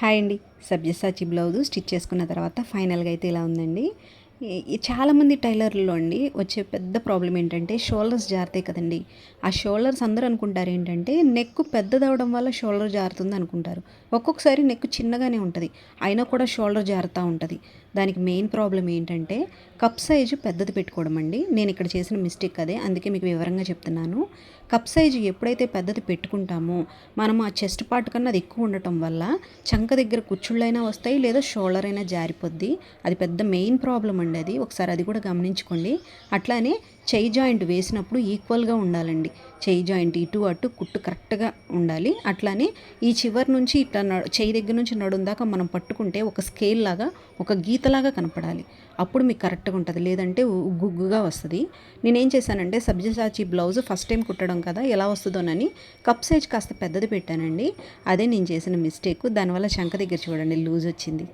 Hi అండి. సబ్జెసాచి blouse stitch చేసుకున్న తర్వాత ఫైనల్గా అయితే ఇలా ఉందండి. చాలామంది టైలర్లో అండి వచ్చే పెద్ద ప్రాబ్లం ఏంటంటే షోల్డర్స్ జారుతాయి కదండి. ఆ షోల్డర్స్ అందరూ అనుకుంటారు ఏంటంటే నెక్ పెద్దదవడం వల్ల షోల్డర్ జారుతుంది అనుకుంటారు. ఒక్కొక్కసారి నెక్ చిన్నగానే ఉంటుంది. అయినా కూడా షోల్డర్ జారుతూ ఉంటుంది. దానికి మెయిన్ ప్రాబ్లం ఏంటంటే కప్ సైజు పెద్దది పెట్టుకోవడం అండి. నేను ఇక్కడ చేసిన మిస్టేక్ అదే. అందుకే మీకు వివరంగా చెప్తున్నాను. కప్ సైజు ఎప్పుడైతే పెద్దది పెట్టుకుంటామో మనం ఆ చెస్ట్ పార్ట్ కన్నా అది ఎక్కువ ఉండటం వల్ల చంక దగ్గర కుచ్చుళ్ళైనా వస్తాయి లేదా షోల్డర్ అయినా జారిపోద్ది. అది పెద్ద మెయిన్ ప్రాబ్లం అండి. అది ఒకసారి అది కూడా గమనించుకోండి. అట్లానే చెయ్యి జాయింట్ వేసినప్పుడు ఈక్వల్గా ఉండాలండి. చెయ్యి జాయింట్ ఇటు అటు కుట్టు కరెక్ట్గా ఉండాలి. అట్లానే ఈ చివరి నుంచి ఇట్లా న- చెయ్యి దగ్గర నుంచి నడుం దాకా మనం పట్టుకుంటే ఒక స్కేల్ లాగా ఒక గీతలాగా కనపడాలి. అప్పుడు మీకు కరెక్ట్గా ఉంటుంది. లేదంటే గుగ్గుగా వస్తుంది. నేనేం చేశానంటే సబ్జసాచి బ్లౌజ్ ఫస్ట్ టైం కుట్టడం కదా ఎలా వస్తుందోనని కప్ సైజ్ కాస్త పెద్దది పెట్టానండి. అదే నేను చేసిన మిస్టేక్. దానివల్ల శంక దగ్గర చూడండి లూజ్ వచ్చింది.